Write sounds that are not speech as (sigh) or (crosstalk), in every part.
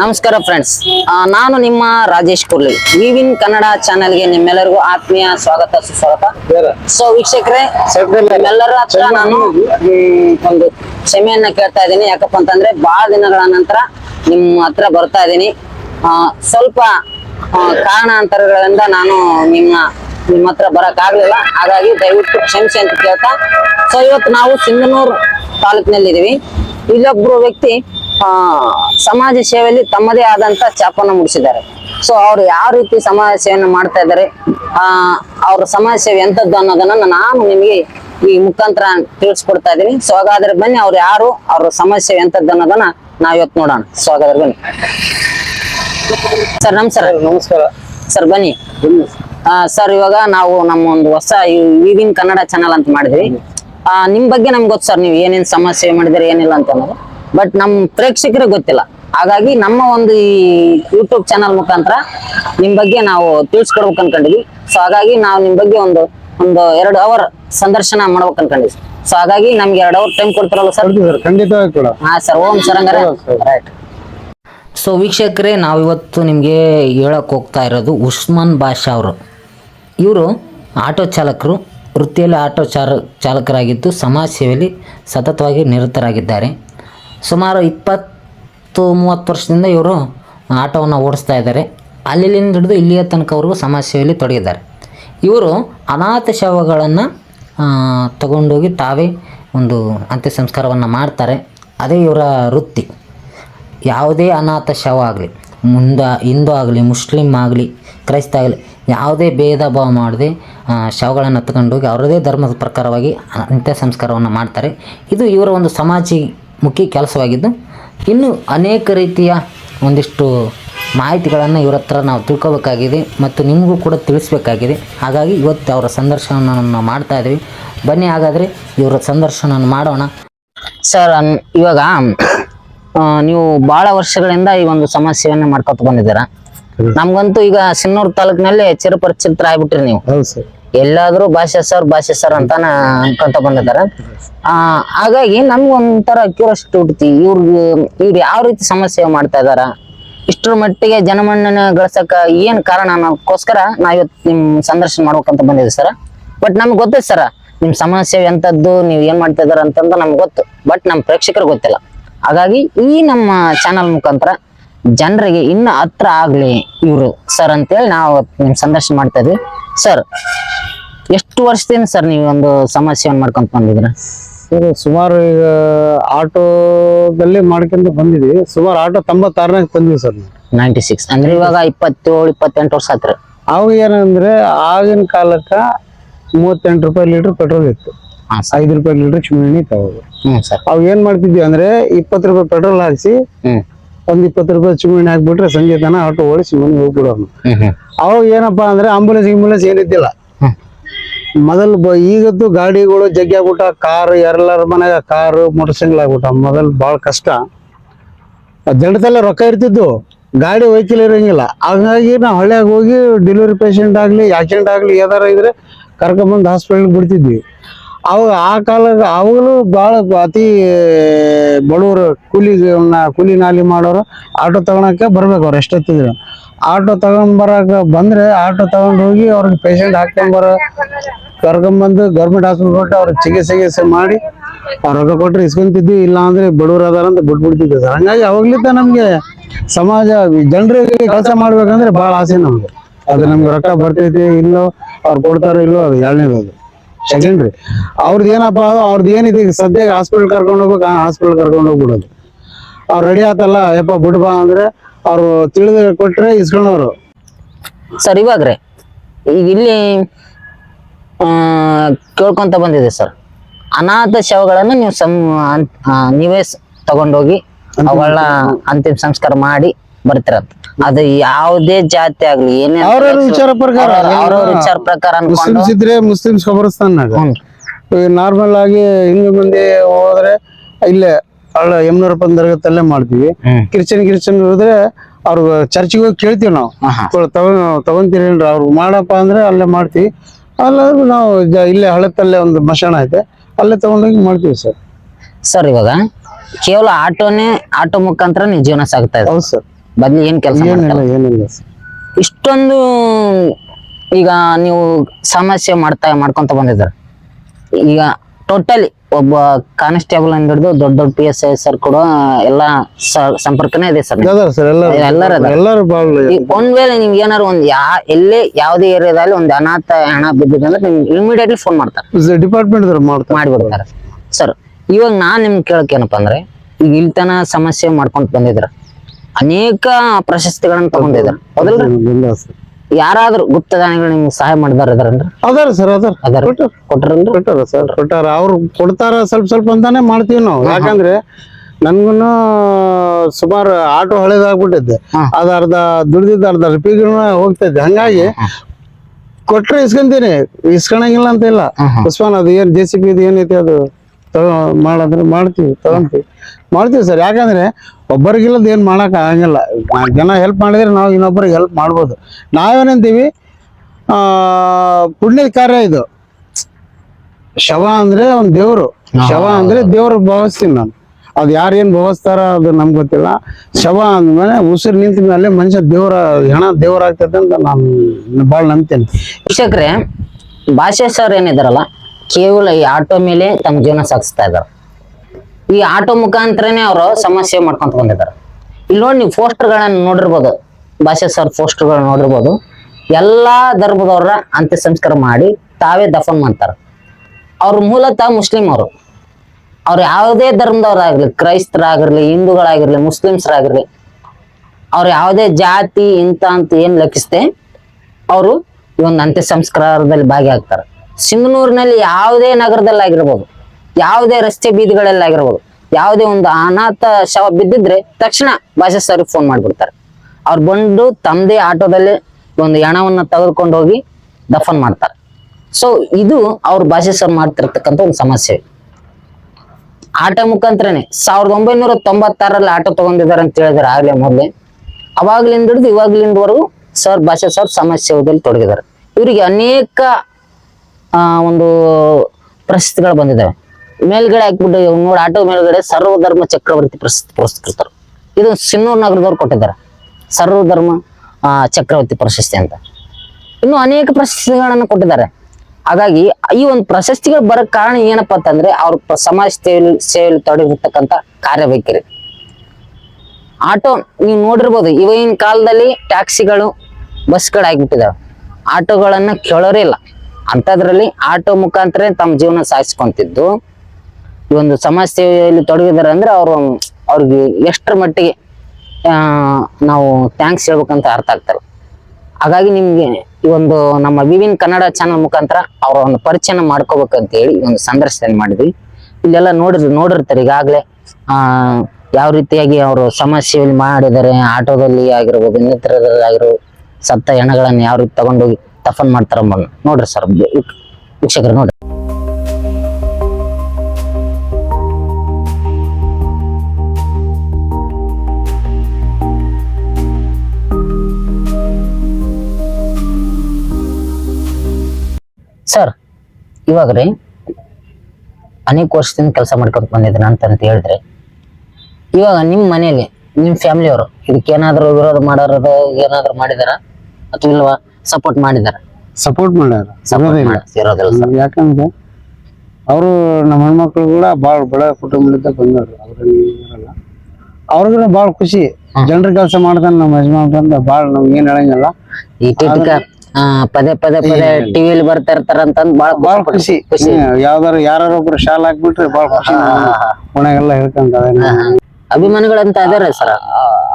ನಮಸ್ಕಾರ ಫ್ರೆಂಡ್ಸ್ ನಾನು ನಿಮ್ಮ ರಾಜೇಶ್ ಕುರ್ಲಿ. ವಿವಿನ್ ಕನ್ನಡ ಚಾನೆಲ್ಗೆ ನಿಮ್ಮೆಲ್ಲರಿಗೂ ಆತ್ಮೀಯ ಸ್ವಾಗತ ಸುಸ್ವಾಗತ. ಸೊ ವೀಕ್ಷಕರೇ ನಿಮ್ಮೆಲ್ಲರ ಹತ್ರ ನಾನು ಒಂದು ಕ್ಷಮೆಯನ್ನ ಕೇಳ್ತಾ ಇದ್ದೀನಿ. ಯಾಕಪ್ಪ ಅಂತಂದ್ರೆ ಬಹಳ ದಿನಗಳ ನಂತರ ನಿಮ್ಮ ಹತ್ರ ಬರ್ತಾ ಇದ್ದೀನಿ. ಆ, ಸ್ವಲ್ಪ ಕಾರಣಾಂತರಗಳಿಂದ ನಾನು ನಿಮ್ಮ ನಿಮ್ಮ ಹತ್ರ ಬರಕ್ ಆಗ್ಲಿಲ್ಲ ಹಾಗಾಗಿ ದಯವಿಟ್ಟು ಕ್ಷಮಿಸಿ ಅಂತ ಕೇಳ್ತಾ. ಸೊ ಇವತ್ತು ನಾವು ಸಿಂಧನೂರು ತಾಲೂಕಿನಲ್ಲಿ ಇದೀವಿ ಇಲ್ಲೊಬ್ರು ವ್ಯಕ್ತಿ ಸಮಾಜ ಸೇವೆಯಲ್ಲಿ ತಮ್ಮದೇ ಆದಂತ ಛಾಪನ್ನು ಮೂಡಿಸಿದ್ದಾರೆ. ಸೊ ಅವ್ರು ಯಾವ ರೀತಿ ಸಮಾಜ ಸೇವೆಯನ್ನು ಮಾಡ್ತಾ ಇದ್ದಾರೆ ಆ ಅವ್ರ ಸಮಾಜ ಸೇವೆ ಎಂತದ್ದು ಅನ್ನೋದನ್ನ ನಾನು ನಿಮಗೆ ಈ ಮುಖಾಂತರ ತಿಳಿಸ್ಕೊಡ್ತಾ ಇದ್ದೀನಿ. ಸೊ ಹಾಗಾದ್ರೆ ಬನ್ನಿ ಅವ್ರು ಯಾರು ಅವ್ರ ಸಮಾಜ ಸೇವೆ ಎಂತದ್ದು ಅನ್ನೋದನ್ನ ನಾವ್ ಇವತ್ತು ನೋಡೋಣ. ಸೊ ಹಾಗಾದ್ರೆ ಬನ್ನಿ. ಸರ್ ನಮಸ್ಕಾರ. ನಮಸ್ಕಾರ. ಸರ್ ಬನ್ನಿ. ಆ, ಸರ್ ಇವಾಗ ನಾವು ನಮ್ಮ ಒಂದು ಹೊಸ ಈಗಿನ ಕನ್ನಡ ಚಾನಲ್ ಅಂತ ಮಾಡಿದ್ವಿ. ಆ, ನಿಮ್ ಬಗ್ಗೆ ನಮ್ಗೆ ಗೊತ್ತು ಸರ್ ನೀವು ಏನೇನ್ ಸಮಸ್ಯೆ ಮಾಡಿದಿರಿ ಏನಿಲ್ಲ ಅಂತ ಅನ್ನೋದು. ಬಟ್ ನಮ್ ಪ್ರೇಕ್ಷಕರಿಗೆ ಗೊತ್ತಿಲ್ಲ. ಹಾಗಾಗಿ ನಮ್ಮ ಒಂದು ಈ ಯೂಟ್ಯೂಬ್ ಚಾನಲ್ ಮುಖಾಂತರ ನಿಮ್ ಬಗ್ಗೆ ನಾವು ತಿಳಿಸ್ಕೊಡ್ಬೇಕು ಅನ್ಕೊಂಡಿದ್ವಿ. ಸೊ ಹಾಗಾಗಿ ನಾವು ನಿಮ್ ಬಗ್ಗೆ ಒಂದು ಒಂದು ಎರಡು ಅವರ್ ಸಂದರ್ಶನ ಮಾಡ್ಬೇಕು ಅನ್ಕೊಂಡಿದ್ವಿ. ಸೊ ಹಾಗಾಗಿ ನಮ್ಗೆ ಎರಡು ಅವರ್ ಟೈಮ್ ಕೊಡ್ತಾರಲ್ಲ ಸರ್ ಖಂಡಿತ ಹಾ ಸರ್ ಓಂ ಸರ್ ಹಂಗಾರೆ. ರೈಟ್ ಸೊ ವೀಕ್ಷಕರೇ ನಾವಿವತ್ತು ನಿಮಗೆ ಹೇಳಕ್ಕೆ ಹೋಗ್ತಾ ಇರೋದು ಉಸ್ಮಾನ್ ಬಾಷಾ ಅವರು. ಇವರು ಆಟೋ ಚಾಲಕರು ವೃತ್ತಿಯಲ್ಲಿ ಆಟೋ ಚಾಲ ಚಾಲಕರಾಗಿದ್ದು ಸಮಾಜ ಸೇವೆಯಲ್ಲಿ ಸತತವಾಗಿ ನಿರತರಾಗಿದ್ದಾರೆ. ಸುಮಾರು ಇಪ್ಪತ್ತು, ಮೂವತ್ತು ವರ್ಷದಿಂದ ಇವರು ಆಟೋವನ್ನು ಓಡಿಸ್ತಾ ಇದ್ದಾರೆ. ಅಲ್ಲಿಂದ ಹಿಡಿದು ಇಲ್ಲಿಯ ತನಕವರೆಗೂ ಅವ್ರಿಗೂ ಸಮಸ್ಯೆಯಲ್ಲಿ ತೊಡಗಿದ್ದಾರೆ. ಇವರು ಅನಾಥ ಶವಗಳನ್ನು ತಗೊಂಡೋಗಿ ತಾವೇ ಒಂದು ಅಂತ್ಯ ಸಂಸ್ಕಾರವನ್ನು ಮಾಡ್ತಾರೆ. ಅದೇ ಇವರ ವೃತ್ತಿ. ಯಾವುದೇ ಅನಾಥ ಶವ ಆಗಲಿ, ಮುಂದ, ಹಿಂದೂ ಆಗಲಿ ಮುಸ್ಲಿಮ್ ಆಗಲಿ, ಕ್ರೈಸ್ತ ಆಗಲಿ, ಯಾವುದೇ ಭೇದ ಭಾವ ಮಾಡದೆ ಶವಗಳನ್ನು ತಗೊಂಡೋಗಿ ಅವರದೇ ಧರ್ಮದ ಪ್ರಕಾರವಾಗಿ ಅಂತ್ಯ ಸಂಸ್ಕಾರವನ್ನು ಮಾಡ್ತಾರೆ. ಇದು ಇವರ ಒಂದು ಸಮಾಜಮುಖಿ ಕೆಲಸವಾಗಿದ್ದು ಇನ್ನು ಅನೇಕ ರೀತಿಯ ಒಂದಿಷ್ಟು ಮಾಹಿತಿಗಳನ್ನು ಇವ್ರ ಹತ್ರ ನಾವು ತಿಳ್ಕೊಬೇಕಾಗಿದೆ ಮತ್ತು ನಿಮಗೂ ಕೂಡ ತಿಳಿಸ್ಬೇಕಾಗಿದೆ. ಹಾಗಾಗಿ ಇವತ್ತು ಅವರ ಸಂದರ್ಶನವನ್ನು ನಾವು ಮಾಡ್ತಾ ಇದ್ದೀವಿ. ಬನ್ನಿ ಹಾಗಾದರೆ ಇವರ ಸಂದರ್ಶನ ಮಾಡೋಣ. ಸರ್ ಇವಾಗ ನೀವು ಭಾಳ ವರ್ಷಗಳಿಂದ ಈ ಒಂದು ಸಮಸ್ಯೆಯನ್ನು ಮಾಡ್ಕೊತ ಬಂದಿದ್ದೀರಾ. ನಮ್ಗಂತೂ ಈಗ ಸಿನ್ನೂರು ತಾಲೂಕಿನಲ್ಲಿ ಚಿರಪರಿಚಿತ್ರ ಆಗ್ಬಿಟ್ರಿ ನೀವು. ಹೌದು ಸರ್. ಎಲ್ಲಾದ್ರೂ ಭಾಷೆ ಸರ್ ಭಾಷೆ ಸರ್ ಅಂತಾನ ಅನ್ಕೊಂತ ಬಂದಿದ್ದಾರೆ. ಆ, ಹಾಗಾಗಿ ನಮ್ಗೊಂಥರ ಒಂಥರ ಕ್ಯೂರಿಯಾಸಿಟಿ ಹುಡ್ತಿ ಇವ್ರಿಗೆ ಇವ್ರು ಯಾವ ರೀತಿ ಸಮಸ್ಯೆ ಮಾಡ್ತಾ ಇದಾರ? ಇಷ್ಟರ ಮಟ್ಟಿಗೆ ಜನಮನ್ನಣೆ ಗಳಿಸಕ ಏನ್ ಕಾರಣ? ಅನ್ನೋದಕ್ಕೋಸ್ಕರ ನಾವು ಇವತ್ತು ನಿಮ್ ಸಂದರ್ಶನ ಮಾಡ್ಬೇಕಂತ ಬಂದಿದ್ದೆ ಸರ್. ಬಟ್ ನಮ್ಗೆ ಗೊತ್ತೈತೆ ಸರ್. ನಿಮ್ ಸಮಸ್ಯೆ ಎಂತದ್ದು, ನೀವ್ ಏನ್ ಮಾಡ್ತಾ ಇದಾರ ಅಂತಂದು ನಮ್ಗೆ ಗೊತ್ತು. ಬಟ್ ನಮ್ ಪ್ರೇಕ್ಷಕರಿಗೆ ಗೊತ್ತಿಲ್ಲ. ಹಾಗಾಗಿ ಈ ನಮ್ಮ ಚಾನಲ್ ಮುಖಾಂತರ ಜನರಿಗೆ ಇನ್ನು ಹತ್ರ ಆಗ್ಲಿ ಇವರು. ಸರ್ ಅಂತೇಳಿ ನಾವು ನಿಮ್ ಸಂದರ್ಶನ ಮಾಡ್ತಾ ಇದ್ವಿ ಸರ್ ಎಷ್ಟು ವರ್ಷದಿಂದ ಸರ್ ನೀವು ಒಂದು ಸಮಸ್ಯೆಯನ್ನು ಮಾಡ್ಕೊಂತ ಬಂದಿದ್ರ ಇದು ಸುಮಾರು ಈಗ ಆಟೋದಲ್ಲಿ ಮಾಡ್ಕೊಂತ ಬಂದಿದ್ವಿ ಸುಮಾರು ಆಟೋ ತೊಂಬತ್ತಾರನಾಗ ತಂದಿವಿ ಸರ್ ನಾವು. ನೈಂಟಿ ಸಿಕ್ಸ್ ಅಂದ್ರೆ ಇವಾಗ ಇಪ್ಪತ್ತೇಳು ಇಪ್ಪತ್ತೆಂಟು ವರ್ಷ ಹತ್ರ ಅವಾಗ ಏನಂದ್ರೆ ಆಗಿನ ಕಾಲಕ್ಕ ಮೂವತ್ತೆಂಟು ರೂಪಾಯಿ ಲೀಟರ್ ಪೆಟ್ರೋಲ್ ಇತ್ತು. ಹಾ ಸರ್ ಐದು ರೂಪಾಯಿ ಲೀಟರ್ ಚಿಮಣಿ ತಗೋದು ಹ್ಮ್ ಸರ್ ಅವಾಗ ಏನ್ ಮಾಡ್ತಿದ್ವಿ ಅಂದ್ರೆ ಇಪ್ಪತ್ತು ರೂಪಾಯಿ ಪೆಟ್ರೋಲ್ ಹಾಕಿಸಿ ಹ್ಮ್. ಒಂದ್ ಇಪ್ಪತ್ತು ರೂಪಾಯಿ ಚಿಮಣಿ ಹಾಕ್ಬಿಟ್ರೆ ಸಂಜೆ ತನ ಆಟೋ ಓಡಿಸಿ ಮನೆ ಹೋಗ್ಬಿಡೋನು ಅವಾಗ ಏನಪ್ಪಾ ಅಂದ್ರೆ ಆಂಬುಲೆನ್ಸ್ ಗಿಂಬುಲೆನ್ಸ್ ಏನಿದ್ದಿಲ್ಲ. ಮೊದಲು ಈಗದ್ದು ಗಾಡಿಗಳು ಜಗ್ಗಿ ಆಗ್ಬಿಟ್ಟ ಕಾರ್ ಎಲ್ಲರ ಮನೆಗ ಕಾರು ಮೋಟರ್ ಸೈಕಲ್ ಆಗ್ಬಿಟ್ಟ. ಮೊದಲು ಭಾಳ ಕಷ್ಟ. ದಂಡದಲ್ಲೇ ರೊಕ್ಕ ಇರ್ತಿದ್ದು ಗಾಡಿ ವೆಹಿಕಲ್ ಇರಂಗಿಲ್ಲ. ಹಾಗಾಗಿ ನಾವು ಹಳ್ಳಿಯಾಗ ಹೋಗಿ ಡೆಲಿವರಿ ಪೇಷಂಟ್ ಆಗಲಿ ಆಕ್ಸಿಡೆಂಟ್ ಆಗಲಿ ಯಾವ್ದಾರ ಇದ್ರೆ ಕರ್ಕೊಂಬಂದು ಹಾಸ್ಪಿಟಲ್ಗೆ ಬಿಡ್ತಿದ್ವಿ. ಅವಾಗ ಆ ಕಾಲಕ್ಕೆ ಅವಾಗಲೂ ಭಾಳ ಅತಿ ಬಡವರು ಕೂಲಿ ಕೂಲಿ ನಾಲಿ ಮಾಡೋರು, ಆಟೋ ತಗೊಳಕ್ಕೆ ಬರ್ಬೇಕು ಅವ್ರು ಎಷ್ಟೊತ್ತಿದ್ರು. ಆಟೋ ತಗೊಂಡ್ ಬರಕ ಬಂದ್ರೆ ಆಟೋ ತಗೊಂಡ್ ಹೋಗಿ ಅವ್ರಿಗೆ ಪೇಷಂಟ್ ಹಾಕೊಂಡ್ ಬರೋ ಕರ್ಕೊಂಬಂದು ಗೌರ್ಮೆಂಟ್ ಹಾಸ್ಪಿಟಲ್ ಕೊಟ್ಟು ಅವ್ರಿಗೆ ಚಿಕಿತ್ಸೆ ಗಿಕಿತ್ಸೆ ಮಾಡಿ ರೊಕ್ಕ ಕೊಟ್ರೆ ಇಸ್ಕೊಂತಿದ್ವಿ ಇಲ್ಲ ಅಂದ್ರೆ ಬಡವ್ರು ಅದಾರ ಅಂತ ಬಿಟ್ಬಿಡ್ತಿದ್ವಿ ಸರ್. ಹಂಗಾಗಿ ಅವಾಗ್ಲಿಂದ ನಮ್ಗೆ ಸಮಾಜ, ಜನರಿಗೆ ಕೆಲಸ ಮಾಡ್ಬೇಕಂದ್ರೆ ಬಹಳ ಆಸೆ ನಮ್ಗೆ. ಅದು ನಮ್ಗೆ ರೊಕ್ಕ ಬರ್ತೈತಿ ಇಲ್ಲೋ, ಅವ್ರು ಕೊಡ್ತಾರೋ ಇಲ್ಲೋ ಅದು ಎರಡನೇದು. ಸೆಕೆಂಡ್ರಿ ಅವ್ರದ್ದು ಏನಪ್ಪ ಅವ್ರದ್ದು ಏನಿದೆ ಈಗ ಸದ್ಯಕ್ಕೆ ಹಾಸ್ಪಿಟಲ್ ಕರ್ಕೊಂಡು ಹೋಗ್ಬೇಕು ಆ ಹಾಸ್ಪಿಟಲ್ ಕರ್ಕೊಂಡು ಹೋಗ್ಬಿಡೋದು. ಅವ್ರು ರೆಡಿ ಆತಲ್ಲ ಯಪ್ಪ ಬಿಡು ಬಾ ಅಂದ್ರೆ ಅವ್ರು ತಿಳಿದು ಕೊಟ್ರೆ ಇಸ್ಕೊಂಡವ್ರು. ಸರ್ ಇವಾಗ್ರೆ ಈಗ ಇಲ್ಲಿ ಆ, ಕೇಳ್ಕೊಂತ ಬಂದಿದೆ ಸರ್. ಅನಾಥ ಶವಗಳನ್ನು ನೀವು ಸಂ ಅನ್- ಆ, ನೀವೇ ಸ್- ತಗೊಂಡೋಗಿ ಅವುಗಳನ್ನ ಅಂತಿಮ ಸಂಸ್ಕಾರ ಮಾಡಿ ಬರ್ತಿರತ್ ಅದು ಯಾವುದೇ ಜಾತಿ ಆಗ್ಲಿ ಏನೇ ಅವ್ರವ್ರ ವಿಚಾರ ಪ್ರಕಾರ ಅವ್ರವ್ರ ವಿಚಾರ ಪ್ರಕಾರ ಅನ್ಕೊಂಡು ಮುಸ್ಲಿಮ್ಸ್ ಇದ್ರೆ ಮುಸ್ಲಿಮ್ಸ್ ಖಬರಸ್ತಾನ ನಾರ್ಮಲ್ ಆಗಿ ಹಿಂದೂ ಮಂದಿ ಹೋದ್ರೆ ಇಲ್ಲೇ ಅಲ್ಲ ಯಮನೂರಪ್ಪ ಪಂದರಗತ್ತಲ್ಲೇ ಮಾಡ್ತೀವಿ. ಕ್ರಿಶ್ಚನ್ ಕ್ರಿಶ್ಚಿಯನ್ ಕ್ರಿಶ್ಚಿಯನ್ ಹೋದ್ರೆ ಅವ್ರ ಚರ್ಚಿಗೆ ಹೋಗಿ ಕೇಳ್ತೀವಿ ನಾವು. ಆಹಾ. ತಗೊಂಡ್ ತಗೊಂತೀರೇನ್ರಿ ಅವ್ರು? ಮಾಡಪ್ಪ ಅಂದ್ರೆ ಅಲ್ಲೇ ಮಾಡ್ತೀವಿ. ಅಲ್ಲ ನಾವು ಜ- ಇಲ್ಲೇ ಹಳತ್ತಲ್ಲೇ ಒಂದು ಮಶಾಣ ಐತೆ. ಅಲ್ಲೇ ತಗೊಂಡೋಗಿ ಮಾಡ್ತೀವಿ ಸರ್. ಸರ್ ಇವಾಗ ಕೇವಲ ಆಟೋನೇ ಆಟೋ ಮುಖಾಂತರ ನೀವು ಜೀವನ ಸಾಗ್ತಾ ಇದೆ ಹೌದು ಸರ್. ಬದ್ಲಿ ಏನ್ ಕೆಲಸ ಏನಿಲ್ಲ ಏನಿಲ್ಲ ಇಷ್ಟೊಂದು ಈಗ ನೀವು ಸಮಸ್ಯೆ ಮಾಡ್ತಾ ಮಾಡ್ಕೊಂತ ಬಂದಿದ್ದಾರೆ. ಈಗ ಟೋಟಲಿ ಒಬ್ಬ ಕಾನ್ಸ್ಟೇಬಲ್ ಅಂತ ಹಿಡಿದು ದೊಡ್ಡ ದೊಡ್ಡ ಪಿ ಎಸ್ ಐ ಸರ್ ಕೂಡ ಎಲ್ಲ ಸಂಪರ್ಕನೇ ಇದೆ ಸರ್ ಎಲ್ಲರೂ ಒಂದ್ ವೇಳೆ ನಿಮ್ಗೆ ಏನಾರು ಒಂದ್ ಯಾ ಎಲ್ಲೇ ಯಾವ್ದೇ ಏರಿಯಾದಲ್ಲಿ ಒಂದ್ ಅನಾಥ ಹಣ ಬಿದ್ದಿದ್ರೆ ಅಂದ್ರೆ ನಿಮ್ಗೆ ಇಮಿಡಿಯೇಟ್ಲಿ ಫೋನ್ ಮಾಡ್ತಾರೆ. ಡಿಪಾರ್ಟ್ಮೆಂಟ್ ಮಾಡ್ಬಿಡ್ತಾರೆ ಸರ್ ಇವಾಗ ನಾನ್ ನಿಮ್ಗೆ ಕೇಳಕ್ ಏನಪ್ಪಾ ಅಂದ್ರೆ ಈಗ ಇಲ್ತನ ತನ ಸಮಸ್ಯೆ ಮಾಡ್ಕೊಂಡ್ ಬಂದಿದ್ರ ಅನೇಕ ಪ್ರಶಸ್ತಿಗಳನ್ನ ತಗೊಂಡಿದ್ದಾರೆ. ಹೌದಲ್ರಿ? ಯಾರಾದ್ರೂ ಗುಪ್ತದಾನಿಗಳು ನಿಮ್ಗೆ ಸಹಾಯ ಮಾಡಿದಾರ ಅದಾರ ಸರ್ ಅದಾರ. ಅದಾರ. ಕೊಟ್ಟಾರ. ಕೊಟ್ರಲ್ರಿ ಕೊಟ್ಟಾರ ಸರ್. ಕೊಟ್ಟಾರ. ಅವ್ರು ಕೊಡ್ತಾರ ಸ್ವಲ್ಪ ಸ್ವಲ್ಪ ಅಂತಾನೆ ಮಾಡ್ತೀವಿ ನಾವು. ಯಾಕಂದ್ರೆ ನನ್ಗುನು ಸುಮಾರು ಆಟೋ ಹಳೇದಾಗ್ಬಿಟ್ಟಿದ್ದೆ. ಅದ ಅರ್ಧ ದುಡ್ದಿದ್ದ ಅರ್ಧ ರುಪಿಗೂ ಹೋಗ್ತೈತೆ ಹಂಗಾಗಿ ಕೊಟ್ರೆ ಇಸ್ಕೊಂತೀನಿ. ಇಸ್ಕೊಳಂಗಿಲ್ಲ ಅಂತ ಇಲ್ಲ. ಉಸ್ಮಾನ್ ಅದು ಏನ್ ಜೆ ಸಿ ಪಿ ಏನೈತಿ ಅದು? ತಗೋ ಮಾಡಂದ್ರೆ ಮಾಡ್ತೀವಿ ತಗೊಂತೀವಿ. ಮಾಡ್ತೀವಿ ಸರ್. ಯಾಕಂದ್ರೆ ಒಬ್ಬರಿಗಿಲ್ಲದ ಏನು ಮಾಡಕ್ ಆಗಂಗಿಲ್ಲ. ನಾಲ್ಕು ಜನ ಹೆಲ್ಪ್ ಮಾಡಿದ್ರೆ ನಾವು ಇನ್ನೊಬ್ಬರಿಗೆ ಹೆಲ್ಪ್ ಮಾಡ್ಬೋದು. ನಾವೇನಂತೀವಿ? ಆ ಪುಣ್ಯದ ಕಾರ್ಯ ಇದು. ಶವ ಅಂದ್ರೆ ಒಂದ್ ದೇವರು. ಶವ ಅಂದ್ರೆ ದೇವ್ರ ಭಾವಿಸ್ತೀನಿ ನಾನು. ಅದು ಯಾರು ಏನ್ ಭಾವಿಸ್ತಾರ ಅದು ನಮ್ಗೆ ಗೊತ್ತಿಲ್ಲ. ಶವ ಅಂದ್ಮೇಲೆ ಉಸಿರು ನಿಂತ ಮೇಲೆ ಮನುಷ್ಯ ದೇವರ ಹೆಣ ದೇವ್ರ ಆಗ್ತದೆ ಅಂತ ನಾನು ಭಾಳ ನಂಬ್ತೇನೆ. ಶಿಕ್ಷಕ್ರೆ ಭಾಷೆ ಸರ್ ಏನಿದಾರಲ್ಲ ಕೇವಲ ಈ ಆಟೋ ಮೇಲೆ ತಮ್ಮ ಜೀವನ ಸಾಗಿಸ್ತಾ ಇದ್ದಾರೆ. ಈ ಆಟೋ ಮುಖಾಂತರನೇ ಅವರು ಸಮಸ್ಯೆ ಮಾಡ್ಕೊಂತ ಬಂದಿದ್ದಾರೆ. ಇಲ್ಲಿ ನೋಡಿ ನೀವು ಪೋಸ್ಟರ್ಗಳನ್ನು ನೋಡಿರ್ಬೋದು, ಭಾಷೆ ಸರ್ ಪೋಸ್ಟರ್ಗಳನ್ನ ನೋಡಿರ್ಬೋದು, ಎಲ್ಲಾ ಧರ್ಮದವ್ರ ಅಂತ್ಯ ಸಂಸ್ಕಾರ ಮಾಡಿ ತಾವೇ ದಫನ್ ಮಾಡ್ತಾರೆ. ಅವ್ರ ಮೂಲತಃ ಮುಸ್ಲಿಂ ಅವರು. ಅವ್ರು ಯಾವುದೇ ಧರ್ಮದವ್ರಾಗಿರ್ಲಿ ಕ್ರೈಸ್ತರಾಗಿರ್ಲಿ ಹಿಂದೂಗಳಾಗಿರ್ಲಿ ಮುಸ್ಲಿಮ್ಸ್ರಾಗಿರ್ಲಿ ಅವ್ರು ಯಾವುದೇ ಜಾತಿ ಇಂತ ಅಂತ ಏನ್ ಲೆಕ್ಕಿಸ್ದೆ, ಅವರು ಈ ಒಂದು ಅಂತ್ಯ ಸಂಸ್ಕಾರದಲ್ಲಿ ಭಾಗಿಯಾಗ್ತಾರೆ. ಸಿಂಗನೂರಿನಲ್ಲಿ ಯಾವುದೇ ನಗರದಲ್ಲಿ ಆಗಿರ್ಬೋದು ಯಾವುದೇ ರಸ್ತೆ ಬೀದಿಗಳಲ್ಲಿ ಆಗಿರ್ಬೋದು ಯಾವುದೇ ಒಂದು ಅನಾಥ ಶವ ಬಿದ್ದಿದ್ರೆ ತಕ್ಷಣ ಭಾಷಾ ಸರ್ ಫೋನ್ ಮಾಡ್ಬಿಡ್ತಾರೆ. ಅವ್ರು ಬಂದು ತಮ್ಮದೇ ಆಟೋದಲ್ಲಿ ಒಂದು ಹೆಣವನ್ನ ತೆಗೆದುಕೊಂಡು ಹೋಗಿ ದಫನ್ ಮಾಡ್ತಾರೆ. ಸೊ ಇದು ಅವ್ರ ಭಾಷೆ ಸರ್ ಮಾಡ್ತಿರ್ತಕ್ಕಂಥ ಒಂದು ಸಮಸ್ಯೆ. ಆಟೋ ಮುಖಾಂತರನೇ ಸಾವಿರದ ಒಂಬೈನೂರ ತೊಂಬತ್ತಾರಲ್ಲಿ ಆಟೋ ತಗೊಂಡಿದ್ದಾರೆ ಅಂತ ಹೇಳಿದಾರೆ ಆಗ್ಲೇ ಮೊದಲೇ. ಅವಾಗ್ಲಿಂದ ಹಿಡಿದು ಇವಾಗ್ಲಿಂದವರೆಗೂ ಸರ್ ಭಾಷೆ ಸರ್ ಸಮಸ್ಯೆ ಹೋದಲ್ಲಿ ತೊಡಗಿದ್ದಾರೆ. ಇವರಿಗೆ ಅನೇಕ ಒಂದು ಪ್ರಶಸ್ತಿಗಳು ಬಂದಿದ್ದಾವೆ. ಮೇಲ್ಗಡೆ ಹಾಕ್ಬಿಟ್ಟು ನೋಡಿ ಆಟೋ ಮೇಲ್ಗಡೆ ಸರ್ವಧರ್ಮ ಚಕ್ರವರ್ತಿ ಪ್ರಶಸ್ತಿ ಪುರಸ್ಕೃತರು. ಇದು ಸಿನ್ನೂರು ನಗರದವ್ರು ಕೊಟ್ಟಿದ್ದಾರೆ. ಸರ್ವಧರ್ಮ ಚಕ್ರವರ್ತಿ ಪ್ರಶಸ್ತಿ ಅಂತ. ಇನ್ನು ಅನೇಕ ಪ್ರಶಸ್ತಿಗಳನ್ನು ಕೊಟ್ಟಿದ್ದಾರೆ. ಹಾಗಾಗಿ ಈ ಒಂದು ಪ್ರಶಸ್ತಿಗಳು ಬರೋಕ್ಕೆ ಕಾರಣ ಏನಪ್ಪಾ ಅಂತಂದ್ರೆ ಅವ್ರ ಸಮಾಜ ಸೇವೆಯಲ್ಲಿ ಸೇವೆಯಲ್ಲಿ ತೊಡಗಿರ್ತಕ್ಕಂಥ ಕಾರ್ಯವೈಖರಿ. ಆಟೋ ನೀವು ನೋಡಿರ್ಬೋದು, ಇವಾಗಿನ ಕಾಲದಲ್ಲಿ ಟ್ಯಾಕ್ಸಿಗಳು ಬಸ್ಗಳು ಆಟೋಗಳನ್ನು ಆಟೋಗಳನ್ನ ಕೇಳೋರೇ ಇಲ್ಲ. ಅಂಥದ್ರಲ್ಲಿ ಆಟೋ ಮುಖಾಂತರ ತಮ್ಮ ಜೀವನ ಸಾಗಿಸ್ಕೊಂತಿದ್ದು. ಈ ಒಂದು ಸಮಾಜ ಸೇವೆಯಲ್ಲಿ ತೊಡಗಿದ್ದಾರೆ ಅಂದ್ರೆ ಅವರು, ಅವ್ರಿಗೆ ಎಷ್ಟರ ಮಟ್ಟಿಗೆ ನಾವು ಥ್ಯಾಂಕ್ಸ್ ಹೇಳ್ಬೇಕಂತ ಅರ್ಥ ಆಗ್ತಾರೆ. ಹಾಗಾಗಿ ನಿಮ್ಗೆ ಈ ಒಂದು ನಮ್ಮ ವಿವಿನ್ ಕನ್ನಡ ಚಾನಲ್ ಮುಖಾಂತರ ಅವರ ಒಂದು ಪರಿಚಯನ ಮಾಡ್ಕೋಬೇಕಂತ ಹೇಳಿ ಈ ಒಂದು ಸಂದರ್ಶನ ಮಾಡಿದ್ವಿ. ಇಲ್ಲೆಲ್ಲ ನೋಡಿರ್, ನೋಡಿರ್ತಾರೆ ಈಗಾಗಲೇ, ಆ, ಯಾವ ರೀತಿಯಾಗಿ ಅವರು ಸೇವೆ ಮಾಡಿದ್ದಾರೆ, ಆಟೋದಲ್ಲಿ ಆಗಿರ್ಬೋದು ಇನ್ನಿತರದಲ್ಲಿ ಆಗಿರ್ಬೋದು, ಸತ್ತ ಹೆಣಗಳನ್ನು ಯಾವ ರೀತಿ ತಗೊಂಡೋಗಿ ದಫನ್ ಮಾಡ್ತಾರ. ನೋಡ್ರಿ ಸರ್ ವೀಕ್ಷಕರು ನೋಡ್ರಿ. ಸರ್, ಇವಾಗ ರೀ ಅನೇಕ ವರ್ಷದಿಂದ ಕೆಲಸ ಮಾಡ್ಕೊಂತ ಬಂದಿದ್ದೀನಿ ಅಂತ ಅಂತ ಹೇಳಿದ್ರೆ ಇವಾಗ ನಿಮ್ಮ ಮನೆಯಲ್ಲಿ ನಿಮ್ಮ ಫ್ಯಾಮಿಲಿಯವರು ಇದಕ್ಕೆ ಏನಾದರೂ ವಿರೋಧ ಮಾಡೋದು ಏನಾದರೂ ಮಾಡಿದಾರ ಅಥವಾ ಇಲ್ವಾ? ಸಪೋರ್ಟ್ ಮಾಡಿದ್ದಾರೆ ಸಪೋರ್ಟ್ ಮಾಡ್ಯಾರ. ಸಪೋರ್ಟ್ ಇಲ್ಲ. ಇರೋದಿಲ್ಲ ಸರ್ ಯಾಕಂದ್ರೆ ಅವರು ನಮ್ಮ ಹೆಣ್ಮಕ್ಳು ಕೂಡ ಭಾಳ ಬಡ ಕುಟುಂಬದಿಂದ ಬಂದವರು. ಅವ್ರಲ್ಲಿ ಇರಲ್ಲ. ಅವ್ರಿಗೂ ಭಾಳ ಖುಷಿ. ಜನರ ಕೆಲಸ ಮಾಡ್ತಾನೆ ನಮ್ಮ ಯಜಮಾನ್ರಂತ ಭಾಳ ನಮ್ಗೆ ಏನು ಹೇಳಂಗಿಲ್ಲ. ಈ ಆ, ಪದೇ ಪದೇ ಪದೇ ಟಿವಿಲಿ ಬರ್ತಾ ಇರ್ತಾರ ಅಂತಂದ್ ಬಾಳ ಭಾಳ ಖುಷಿ. ಹ್ಮ್, ಯಾವ್ದಾರ ಯಾರು ಒಬ್ರು ಶಾಲ್ ಹಾಕ್ಬಿಟ್ರೆ ಭಾಳ ಖುಷಿ. ಮನೆಗೆಲ್ಲ ಹೇಳ್ಕೊಂತ ಅಭಿಮಾನಿಗಳಂತ ಅದಾರ ಸರ್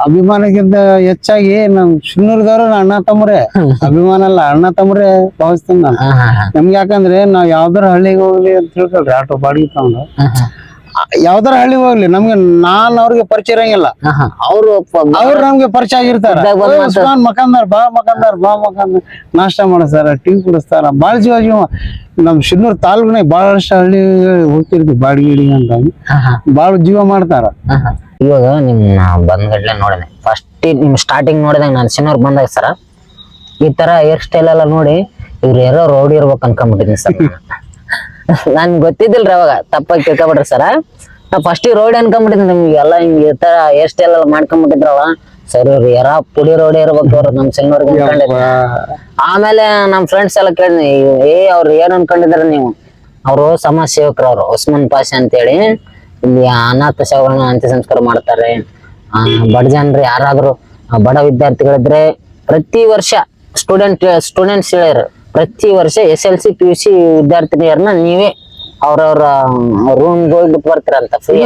ಅಭಿಮಾನಕ್ಕಿಂತ ಹೆಚ್ಚಾಗಿ ನಮ್ ಶಿನ್ನೂರ್ದವ್ರು ಅಣ್ಣ ತಮ್ಮರೇ. (laughs) ಅಭಿಮಾನ ಅಲ್ಲ ಅಣ್ಣ ತಮ್ಮರೇ ಭಾವಿಸ್ತೀನಿ ನಾನು. ನಮ್ಗೆ ಯಾಕಂದ್ರೆ ನಾವ್ ಯಾವ್ದಾರ ಹಳ್ಳಿಗೆ ಹೋಗ್ಲಿ ಅಂತ ತಿಳ್ಕೊಳ್ರಿ ಆಟೋ ಬಾಡಿಗೆ ತಗೊಂಡು. ಯಾವ್ದಾರ ಹಳ್ಳಿಗೆ ಹೋಗ್ಲಿ ನಮ್ಗೆ ನಾನ್ ಅವ್ರಿಗೆ ಪರಿಚಯ ಇರಂಗಿಲ್ಲ. ಅವ್ರು ಅವ್ರು ನಮ್ಗೆ ಪರಿಚಯ ಆಗಿರ್ತಾರ. ಮಕಂದಾರ್ ಬಾ ಮಕಂದಾರ್ ಬಾ ಮಕಂದಾರ್. ನಾಷ್ಟ ಮಾಡಿಸ್ತಾರ ಟೀ ಕುಡಿಸ್ತಾರ. ಬಾಳ ಜೀವ ಜೀವ ನಮ್ ಶಿನ್ನೂರ್ ತಾಲೂಕ್ನಾಗ ಬಹಳಷ್ಟು ಹಳ್ಳಿ ಹೋಗ್ತಿರ್ತೀವಿ ಬಾಡಿಗೆ ಅಂತ. ಬಾಳ ಜೀವ ಮಾಡ್ತಾರ. ಇವಾಗ ನಿಮ್ಮ ಬಂದ್ಗಡ್ಲೆ ನೋಡಿದೆ ಫಸ್ಟ್ ನಿಮ್ಮ ಸ್ಟಾರ್ಟಿಂಗ್ ನೋಡಿದಾಗ ನಾನು ಸಿನ್ನೋರ್ ಬಂದಾಗ ಸರ ಈ ತರ ಹೇರ್ ಸ್ಟೈಲ್ ಎಲ್ಲ ನೋಡಿ ಇವ್ರು ಯಾರೋ ರೋಡ್ ಇರ್ಬೇಕು ಅನ್ಕೊಂಡ್ಬಿಟ್ಟಿದ್ದೀನಿ ಸರ್ (laughs) ನನ್ ಗೊತ್ತಿದ್ದಿಲ್ರಿ ಅವಾಗ ತಪ್ಪಾಗಿ ತಿಳ್ಕೊಬಿಡ್ರಿ ಸರ ನಾ ಫಸ್ಟ್ ರೋಡ್ ಅನ್ಕೊಂಡ್ಬಿಟ್ಟಿದ್ ನಿಮ್ಗೆ ಎಲ್ಲ ಹಿಂಗೆ ಈ ತರ ಹೇರ್ ಸ್ಟೈಲ್ ಎಲ್ಲ ಮಾಡ್ಕೊಂಡ್ಬಿಟ್ಟಿದ್ರವ ಸರ್ ಇವ್ರು ಯಾರ ಪುಡಿ ರೋಡ್ ಇರ್ಬೇಕು ಅವ್ರು ನಮ್ ಸಿನ್ನೋರ್ಗೆ ಅನ್ಕೊಂಡಿದ್ದೆ ಆಮೇಲೆ ನಮ್ ಫ್ರೆಂಡ್ಸ್ ಎಲ್ಲ ಕೇಳಿದ್ನಿ ಏ ಅವ್ರು ಏನ್ ಅನ್ಕೊಂಡಿದ್ರ ನೀವು? ಅವರು ಸಮಾಜ ಸೇವಕರು ಅವರು ಉಸ್ಮಾನ್ ಪಾಷಾ ಅಂತೇಳಿ. ಇಲ್ಲಿ ಅನಾಥ ಶವಗಳನ್ನ ಅಂತ್ಯ ಸಂಸ್ಕಾರ ಮಾಡ್ತಾರೆ. ಆ, ಬಡ ಜನರು ಯಾರಾದ್ರೂ ಬಡ ವಿದ್ಯಾರ್ಥಿಗಳಿದ್ರೆ ಪ್ರತಿ ವರ್ಷ ಸ್ಟೂಡೆಂಟ್ ಸ್ಟೂಡೆಂಟ್ಸ್ ಹೇಳ್ಯಾರ ಪ್ರತಿ ವರ್ಷ S L C P U C ವಿದ್ಯಾರ್ಥಿನಿಯರನ್ನ ನೀವೇ ಅವ್ರವ್ರ ರೂಮ್ ಹೋಗಿ ಬರ್ತೀರಂತ ಫ್ರೀ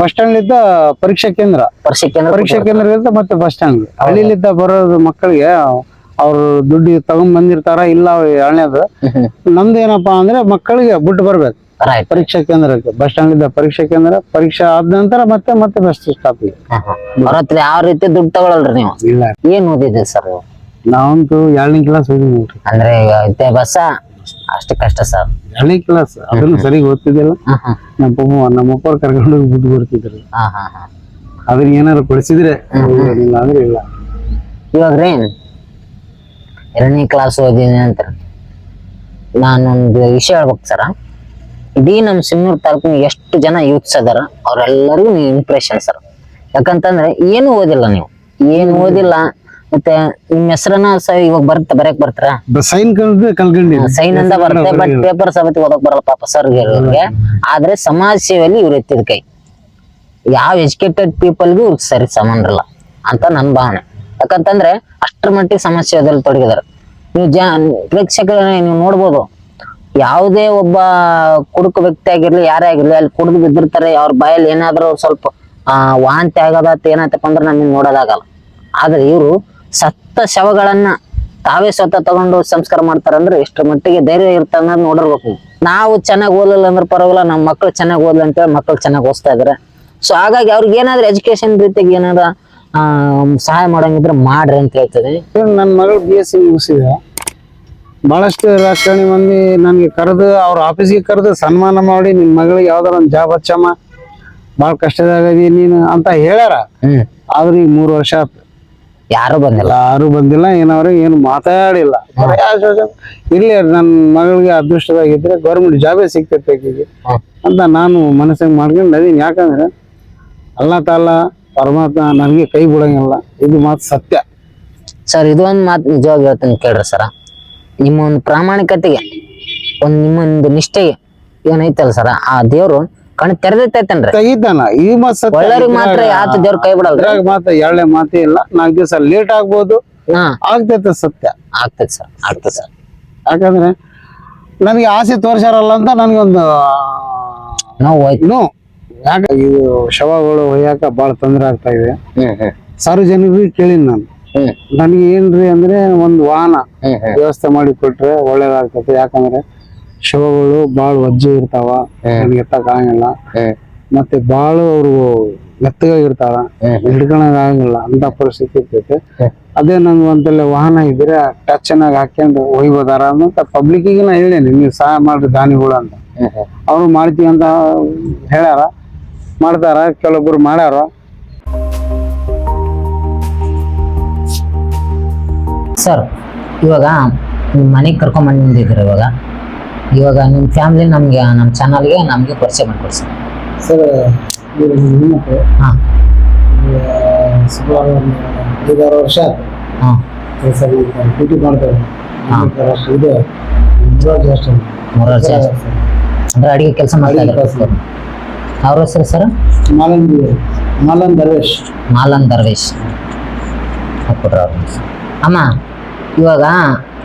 ಬಸ್ ಸ್ಟ್ಯಾಂಡ್ ಇದ್ದ ಪರೀಕ್ಷಾ ಕೇಂದ್ರ. ಪರೀಕ್ಷಾ ಕೇಂದ್ರ ಪರೀಕ್ಷಾ ಕೇಂದ್ರ ಇರುತ್ತೆ ಮತ್ತೆ ಬಸ್ ಸ್ಟ್ಯಾಂಡ್ ಹಳ್ಳಿಲಿದ್ದ ಬರೋದು ಮಕ್ಕಳಿಗೆ ಅವ್ರು ದುಡ್ಡು ತಗೊಂಡ್ ಬಂದಿರ್ತಾರ ಇಲ್ಲ ಹಳೆಯದು ನಮ್ದು ಏನಪ್ಪಾ ಅಂದ್ರೆ ಮಕ್ಕಳಿಗೆ ಬಿಟ್ಟು ಬರ್ಬೇಕು. ಪರೀಕ್ಷಾ ಕೇಂದ್ರಕ್ಕೆ ಬಸ್ ಸ್ಟ್ಯಾಂಡ್ ಇದ್ದ ಪರೀಕ್ಷಾ ಕೇಂದ್ರ ಪರೀಕ್ಷಾ ಆದ ನಂತರ ಮತ್ತೆ ಮತ್ತೆ ಬಸ್ ಸ್ಟಾಪ್ ಅವ್ರ ಹತ್ರ ಯಾವ ರೀತಿ ದುಡ್ಡು ತಗೊಳಲ್ರಿ ನೀವು? ಇಲ್ಲ. ಏನ್ ಓದಿದ್ರಿ ಸರ್ ನಾವಂತೂ ಎರಡನೇ ಕ್ಲಾಸ್ ಓದಿದ್ವಿ ಅಂದ್ರೆ ಬಸ್ಸ ಅಷ್ಟು ಕಷ್ಟ ಸರ್ ಎರಡನೇ ಕ್ಲಾಸ್ ಅದನ್ನು ಸರಿ ಓದ್ತಿದ್ದಿಲ್ಲ. ನಮ್ಮ ನಮ್ಮ ಅಪ್ಪ ಕರ್ಕೊಂಡು ಹೋಗಿ ಬಿಟ್ಟು ಬರ್ತಿದ್ರು. ಹಾ ಅದನ್ನ ಏನಾರು ಕೊಡಿಸಿದ್ರೆ ಇಲ್ಲ ಅಂದ್ರೆ ಇಲ್ಲ. ಇವಾಗ ರೀ ಎರಡನೇ ಕ್ಲಾಸ್ ಓದಿದ್ದೀನಿ ಅಂತ ನಾನೊಂದು ವಿಷಯ ಹೇಳ್ಬೇಕು ಸರ ಇಡೀ ನಮ್ಮ ಸಿನ್ನೂರು ತಾಲೂಕಿನ ಎಷ್ಟು ಜನ ಯೂತ್ಸ್ ಅದಾರ ಅವರೆಲ್ಲರಿಗೂ ನೀವು ಇಂಪ್ರೆಷನ್ ಸರ್. ಯಾಕಂತಂದ್ರೆ ಏನು ಓದಿಲ್ಲ ನೀವು. ಏನು ಓದಿಲ್ಲ ಮತ್ತೆ ನಿಮ್ಮ ಹೆಸರನ್ನ ಇವಾಗ ಬರ್ತ ಬರಕ್ ಬರ್ತಾರ? ಸೈನ್ ಕಲ್ಕೊಂಡಿ ಸೈನ್ ಅಂತ ಬರುತ್ತೆ ಬಟ್ ಪೇಪರ್ ಸಮೇತ ಓದಕ್ ಬರಲ್ಲ ಪಾಪ ಸರ್ ಇವ್ರಿಗೆ ಆದ್ರೆ ಸಮಾಜ ಸೇವೆಯಲ್ಲಿ ಇವ್ರು ಎತ್ತಿದ ಕೈ. ಯಾವ ಎಜುಕೇಟೆಡ್ ಪೀಪಲ್ಗೂ ಇವ್ರಿಗೆ ಸರಿ ಸಮಾನರಲ್ಲ ಅಂತ ನನ್ ಭಾವನೆ. ಯಾಕಂತಂದ್ರೆ ಅಷ್ಟರ ಮಟ್ಟಿಗೆ ಸಮಾಜ ಸೇವೆದಲ್ಲಿ ತೊಡಗಿದಾರೆ. ನೀವು ಜ ಪ್ರೇಕ್ಷಕರನ್ನ ನೀವು ನೋಡ್ಬೋದು. ಯಾವುದೇ ಒಬ್ಬ ಕುಡುಕ ವ್ಯಕ್ತಿ ಆಗಿರ್ಲಿ ಯಾರೇ ಆಗಿರ್ಲಿ ಅಲ್ಲಿ ಕುಡಿದು ಬಿದ್ದಿರ್ತಾರೆ ಅವ್ರ ಬಾಯಲ್ಲಿ ಏನಾದ್ರೂ ಸ್ವಲ್ಪ ಆ ವಾಂತಿ ಆಗೋದಾತ ಏನಾಯ್ತಪ್ಪ ಅಂದ್ರೆ ನಮಗೆ ನೋಡೋದಾಗಲ್ಲ. ಆದ್ರೆ ಇವರು ಸತ್ತ ಶವಗಳನ್ನ ತಾವೇ ಸ್ವತಃ ತಗೊಂಡು ಸಂಸ್ಕಾರ ಮಾಡ್ತಾರಂದ್ರೆ ಎಷ್ಟರ ಮಟ್ಟಿಗೆ ಧೈರ್ಯ ಇರುತ್ತೆ ಅನ್ನೋದು ನೋಡಿರ್ಬೇಕು ನಾವು. ಚೆನ್ನಾಗಿ ಓದಲಿಲ್ಲ ಅಂದ್ರೆ ಪರವಾಗಿಲ್ಲ ನಮ್ಮ ಮಕ್ಕಳು ಚೆನ್ನಾಗಿ ಓದ್ಲಿ ಅಂತೇಳಿ ಮಕ್ಕಳು ಚೆನ್ನಾಗಿ ಓದ್ತಾ ಇದಾರೆ. ಸೊ ಹಾಗಾಗಿ ಅವ್ರಿಗೆ ಏನಾದ್ರು ಎಜುಕೇಶನ್ ರೀತಿಗೆ ಏನಾರ ಆ, ಸಹಾಯ ಮಾಡಂಗಿದ್ರೆ ಮಾಡ್ರಿ ಅಂತ ಹೇಳ್ತದೆ ನನ್ನ ಮಗಳು ಬಿ ಎಸ್ ಸಿ ಮುಗಿಸಿದೆ. ಬಹಳಷ್ಟು ರಾಜಕಾರಣಿ ಮಂದಿ ನನಗೆ ಕರೆದು ಅವ್ರ ಆಫೀಸಿಗೆ ಕರೆದು ಸನ್ಮಾನ ಮಾಡಿ ನಿನ್ ಮಗಳಿಗೆ ಯಾವ್ದಾರ ಒಂದು ಜಾಬ್ ಹಚ್ಚಮ್ಮ. ಭಾಳ ಕಷ್ಟದಾಗದಿ ನೀನು ಅಂತ ಹೇಳ್ಯಾರ. ಆದ್ರೆ ಈಗ ಮೂರು ವರ್ಷ ಆತು. ಯಾರು ಬಂದಿಲ್ಲ. ಯಾರು ಬಂದಿಲ್ಲ ಏನವ್ರಿಗೆ ಏನು ಮಾತಾಡಿಲ್ಲ. ಇರ್ಲಿ ನನ್ನ ಮಗಳಿಗೆ ಅದೃಷ್ಟದಾಗಿದ್ರೆ ಗೌರ್ಮೆಂಟ್ ಜಾಬೇ ಸಿಗ್ತೈತೆ ಆಕಿಗೆ. ಅಂತ ನಾನು ಮನಸ್ಸಿಗೆ ಮಾಡ್ಕೊಂಡು ಅದೀನಿ. ಯಾಕಂದ್ರೆ ಅಲ್ಲ ತಾಲ ಪರಮಾತ್ಮ ನನಗೆ ಕೈ ಬಿಡಂಗಿಲ್ಲ. ಇದು ಮಾತು ಸತ್ಯ. ಸರ್ ಇದು ಒಂದು ಮಾತು ನಿಜವಾಗಿ ಹೇಳ್ತೀನಿ ಕೇಳ್ರಿ ಸರ. ನಿಮ್ಮ ಒಂದು ಪ್ರಾಮಾಣಿಕತೆಗೆ ಒಂದು ನಿಮ್ಮೊಂದು ನಿಷ್ಠೆಗೆ ಏನೈತಲ್ಲ ಸರ? ಆ ದೇವ್ರು ಕಣ್ ತೆರೆದೈತೈತನ್ರಿ ಇದ್ದಾನ. ಈ ಮಾತು ಮಾತ್ರ ಯಾತ ದೇವ್ರ ಕೈ ಬಿಡಲ್ರಿ? ಇದ್ರಾಗ ಮಾತು ಎರಡನೇ ಮಾತೇ ಇಲ್ಲ. ನಾಲ್ಕು ದಿವಸ ಲೇಟ್ ಆಗ್ಬೋದು. ಹಾ. ಆಗ್ತೈತೆ ಸತ್ಯ. ಆಗ್ತೈತಿ ಸರ್ ಆಗ್ತದೆ ಸರ್. ಯಾಕಂದ್ರೆ ನನಗೆ ಆಸೆ ತೋರ್ಸಾರಲ್ಲ ಅಂತ ನನಗೊಂದು ನೋವು ಯಾಕೆ ನೋ ಯಾಕ ಇದು ಶವಗಳು ಒಯ್ಯಾಕ ಭಾಳ ತೊಂದರೆ ಆಗ್ತಾ ಇದೆ. ಸಾರ್ವಜನಿಕರಿಗೆ ಕೇಳಿನಿ ನಾನು. ನನಗೆ ಏನ್ರಿ ಅಂದ್ರೆ ಒಂದು ವಾಹನ ವ್ಯವಸ್ಥೆ ಮಾಡಿ ಕೊಟ್ರೆ ಒಳ್ಳೇದಾಗ್ತದೆ ಯಾಕಂದ್ರೆ ಶವಗಳು ಬಾಳ ವಜ್ಜೆ ಇರ್ತಾವ. ನನಗೆ ಎತ್ತಕ್ ಆಗಂಗಿಲ್ಲ. ಮತ್ತೆ ಬಾಳು ಅವರು ಮೆತ್ತಗಾಗಿರ್ತಾವ ಹ್ಮ್. ಹಿಡ್ಕೊಳಕ್ ಆಗಂಗಿಲ್ಲ. ಅಂತ ಪರಿಸ್ಥಿತಿ ಇರ್ತೈತೆ. ಅದೇ ನಂಗೆ ಒಂದೆಲ್ಲ ವಾಹನ ಇದ್ರೆ ಟಚ್ ಚೆನ್ನಾಗಿ ಹಾಕೊಂಡು ಒಯ್ಬೋದಾರ ಅಂತ ಪಬ್ಲಿಕ್ಕಿಗೆ ನಾ ಹೇಳೇನಿ. ನೀವು ಸಹಾಯ ಮಾಡ್ರಿ ದಾನಿಗಳು ಅಂತ. ಅವ್ರು ಮಾಡ್ತೀವಿ ಅಂತ ಹೇಳ್ಯಾರ. ಮಾಡ್ತಾರ. ಕೆಲವೊಬ್ರು ಮಾಡ್ಯಾರ. ಸರ್ ಇವಾಗ ನಿಮ್ಮ ಮನೆಗೆ ಕರ್ಕೊಂಬಂದು ಬಂದಿದ್ದೀರಿ ಇವಾಗ. ಇವಾಗ ನಿಮ್ಮ ಫ್ಯಾಮಿಲಿ ನಮಗೆ ನಮ್ಮ ಚಾನಲ್ಗೆ ನಮಗೆ ಪರಿಚಯ ಮಾಡಿಕೊಡಿ ಸರ್ ಸರ್ ಹಾಂ. ಸುಮಾರು ಐದಾರು ವರ್ಷ ಆಯ್ತು. ಹಾಂ. ಸರ್ ಡ್ಯೂಟಿ ಮಾಡ್ತೇವೆ. ಇದು. ಮುರಾರ್ಜಿ ಹಾಸ್ಟೆಲ್. ಅಂದ್ರೆ ಅಡಿಗೆ ಕೆಲಸ ಮಾಡ್ತಾರೆ ಅವ್ರ ಹೆಸರು ಸರ್ ಮಾಲನ್ ಮಾಲನ್ ದರ್ವೇಶ್ ಮಾಲನ್ ದರ್ವೇಶ್ ಹಾಕ್ಬಿಟ್ರ ಅವ್ರ. ಅಮ್ಮ ಇವಾಗ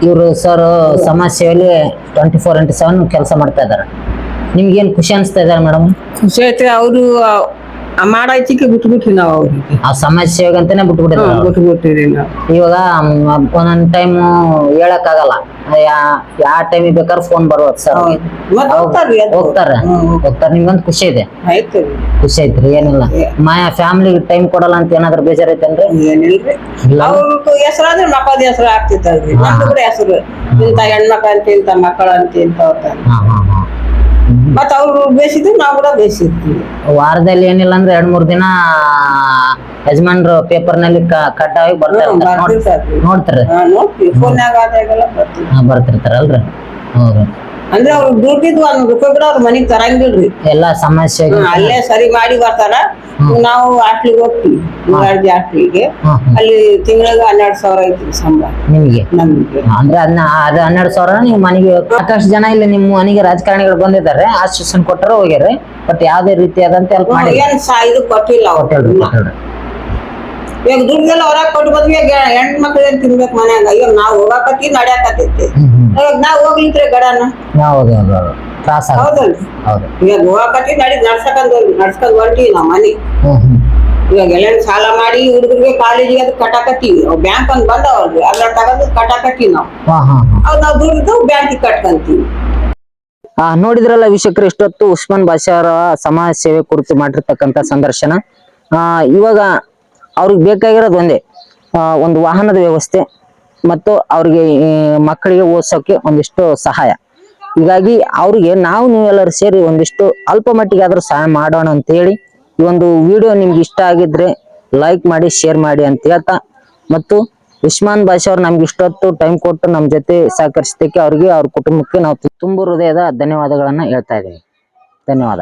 ಇವರು ಸರ್ ಸಮಾಜ ಸೇವೆಯಲ್ಲಿ ಟ್ವೆಂಟಿ ಫೋರ್ ಇಂಟು ಸೆವೆನ್ ಕೆಲಸ ಮಾಡ್ತಾ ಇದ್ದಾರೆ ನಿಮ್ಗೇನು ಖುಷಿ ಅನಿಸ್ತಾ ಇದ್ದಾರೆ ಮೇಡಮ್ ಖುಷಿ ಐತೆ, ಅವರು ಮಾಡಾಯ್ತಿಗೆ ಬಿಟ್ಬಿಟ್ವಿ ನಾವು ಅವ್ರಿಗೆ. ಆ ಸಮಸ್ಯೆ ಅವ್ರು. ಬಿಟ್ಬಿಟ್ಟಿರಿ ನಾವು. ಇವಾಗ ಒಂದೊಂದ್ ಟೈಮ್ ಹೇಳಕ್ ಆಗಲ್ಲ ಯಾವ ಟೈಮಿಗೆ ಬೇಕಾದ್ರೆ ಫೋನ್ ಬರ್ಬೋದು ಸರ್. ಮತ್ತೆ ಹೋಗ್ತಾರ್ರಿ ಅದು. ಹೋಗ್ತಾರೆ. ಹ್ಮ್. ಹೋಗ್ತಾರೆ. ನಿಮ್ಗೊಂದು ಖುಷಿ ಇದೆ? ಆಯ್ತು. ಖುಷಿ ಐತ್ರಿ ಏನಿಲ್ಲ. ಮಾಯಾ ಫ್ಯಾಮಿಲಿ ಟೈಮ್ ಕೊಡಲ್ಲ ಅಂತ ಏನಾದ್ರು ಬೇಜಾರೈತೇನ್ರಿ ಏನಿಲ್ರಿ. ಇಲ್ಲ. ಅವ್ರದ್ದು ಹೆಸರಾದ್ರೆ ಮಕ್ಕಳ ಹೆಸರು ಆಗ್ತಿತ್ತಲ್ರಿ ನಮ್ದು ಕೂಡ ಹೆಸರು. ಇಂಥ ಹೆಣ್ಮಕ್ಳು ಅಂತ ಇಂಥ ಮಕ್ಕಳು ಅಂತ ಇಂಥ ಅಂತಾರೆ. ಹಾ ಹಾ ಹಾ. ಮತ್ತ ಅವ್ರು ಬೇಯಿಸಿದ್ರು ನಾವು ಕೂಡ ಬೇಯಿಸಿರ್ತೀವಿ ವಾರದಲ್ಲಿ ಏನಿಲ್ಲ ಅಂದ್ರೆ ಎರಡ್ ಮೂರ್ ದಿನ ಯಜಮಾನ್ರು ಪೇಪರ್ನಲ್ಲಿ ಕ- ಕಡ್ಡಾಯ ಬರ್ತಾ ಹ್ಮ್, ಇರ್ತಾರೆ ನೋಡ್- ಬರ್ತಿರ್ತಾರ್ರಿ. ನೋಡ್ತಾರೆ ಬರ್ತಿರ್ತಾರಲ್ರಿ. ಹೌದು. ಅಂದ್ರೆ ಅವ್ರು ದುಡ್ಡಿದ್ದು ಒಂದ್ ರೂಪಾಯಿ ಕೂಡ ಅವ್ರ ಮನಿಗ್ ತರಂಗಿಲ್ರಿ. ಎಲ್ಲಾ ಸಮಸ್ಯೆ ಹ್ಮ್, ಅಲ್ಲೇ ಸರಿ ಮಾಡಿ ಬರ್ತಾರ. ನಾವು ಆಟ್ಲಿಗೆ ಹೋಗ್ತೀವಿ ಆಟ್ಲಿಗೆ ಹಾಸ್ಟ್ಲಿಗೆ. ಹ್ಮ್, ಹ್ಮ್. ಅಲ್ಲಿ ತಿಂಗಳಿಗೆ ಹನ್ನೆರಡ್ ಸಾವಿರ ಐತಿ ಸಂಬಳ. ನಿಮಗೆ? ನಮ್ಗೆ. ಅಂದ್ರೆ ಅದನ್ನ ಅದು ಹನ್ನೆರಡು ಸಾವಿರ ನೀವು ಮನೆಗೆ ಸಾಕಷ್ಟು ಜನ ಇಲ್ಲಿ ನಿಮ್ಮ ಮನೆಗೆ ರಾಜಕಾರಣಿಗಳು ಬಂದಿದ್ದಾರೆ. ಆಶ್ವಾಸನೆ ಕೊಟ್ಟರೆ ಹೋಗ್ಯಾರ ಬಟ್ ಯಾವುದೇ ರೀತಿಯಾದಂತೆ ಹೆಲ್ಪ್ ಏನ್ ಸಾ ಇದು ಕೊಟ್ಟಿಲ್ಲ ಅವ್ರು. ಇವಾಗ ದುಡ್ಡೆಲ್ಲ ಹೊರಗ್ ಕೊಟ್ಟು ಬಂದ್ವಿ ಹೆಣ್ಮಕ್ಳು ಹೆಣ್ ಮಕ್ಳು ಏನ್ ತಿನ್ಬೇಕು ಮನ್ಯಾಗ? ಇವಾಗ ನಾವ್ ಹೋಗಾಕತ್ತಿ ನಡ್ಯಾಕತ್ತೈತಿ. ನಾವ್ ಹೋಗ್ಲಿಂತ್ರೆ ಗಡನ? ಹೌದು ಹೌದು ಹೌದು ತ್ರಾಸ. ಹೌದಲ್ರಿ ಹೌದು. ಇವಾಗ ಹೋಗಾಕತ್ತಿ ನಡಿ ನಡ್ಸಕಂದ್ ನಡ್ಸ್ಕೊಂಡ್ ಹೊಂಟಿವಿ ನಾವ್ ಮನಿ. ಹ್ಮ್ ಹ್ಮ್. ಇವಾಗ ಎಲ್ಲ ಸಾಲ ಮಾಡಿ ಹುಡುಗರಿಗೆ ಕಾಲೇಜಿಗೆ ಅದು ಕಟ್ಟಾಕತ್ತೀವಿ. ಬ್ಯಾಂಕ್ ಬಂದ ಅವ್ರಿಗೆ ಅದ್ರ ತಗೊಂಡು ಕಟ್ಟಾಕತ್ತೀವಿ ನಾವು. ಹಾ ಹಾ ಹಾ. ಅವ್ ನಾವ್ ದುಡ್ದು ಬ್ಯಾಂಕಿಗೆ ಕಟ್ಕಂತೀವಿ. ಆ, ನೋಡಿದ್ರಲ್ಲ ವೀಕ್ಷಕರು ಇಷ್ಟೊತ್ತು ಉಸ್ಮಾನ್ ಬಾಷಾ ಅವರ ಸಮಾಜ ಸೇವೆ ಕುರಿತು ಮಾಡಿರ್ತಕ್ಕಂಥ ಸಂದರ್ಶನ. ಆ, ಇವಾಗ ಅವ್ರಿಗೆ ಬೇಕಾಗಿರೋದು ಒಂದೇ. ಆ, ಒಂದು ವಾಹನದ ವ್ಯವಸ್ಥೆ. ಮತ್ತು ಅವ್ರಿಗೆ ಮಕ್ಕಳಿಗೆ ಓದಿಸೋಕೆ ಒಂದಿಷ್ಟು ಸಹಾಯ. ಹೀಗಾಗಿ ಅವ್ರಿಗೆ ನಾವು ನೀವೆಲ್ಲರೂ ಸೇರಿ ಒಂದಿಷ್ಟು ಅಲ್ಪ ಮಟ್ಟಿಗೆ ಆದರೂ ಸಹಾಯ ಮಾಡೋಣ ಅಂತ ಹೇಳಿ ಈ ಒಂದು ವಿಡಿಯೋ ನಿಮ್ಗೆ ಇಷ್ಟ ಆಗಿದ್ರೆ ಲೈಕ್ ಮಾಡಿ, ಶೇರ್ ಮಾಡಿ ಅಂತ ಹೇಳ್ತಾ, ಮತ್ತು ಉಸ್ಮಾನ್ ಭಾಷ ಅವ್ರು ನಮ್ಗೆ ಇಷ್ಟೊತ್ತು ಟೈಮ್ ಕೊಟ್ಟು ನಮ್ಮ ಜೊತೆ ಸಹಕರಿಸಿದ್ದಕ್ಕೆ ಅವ್ರಿಗೆ, ಅವ್ರ ಕುಟುಂಬಕ್ಕೆ ನಾವು ತುಂಬ ಹೃದಯದ ಧನ್ಯವಾದಗಳನ್ನು ಹೇಳ್ತಾ ಇದ್ದೀವಿ. ಧನ್ಯವಾದ.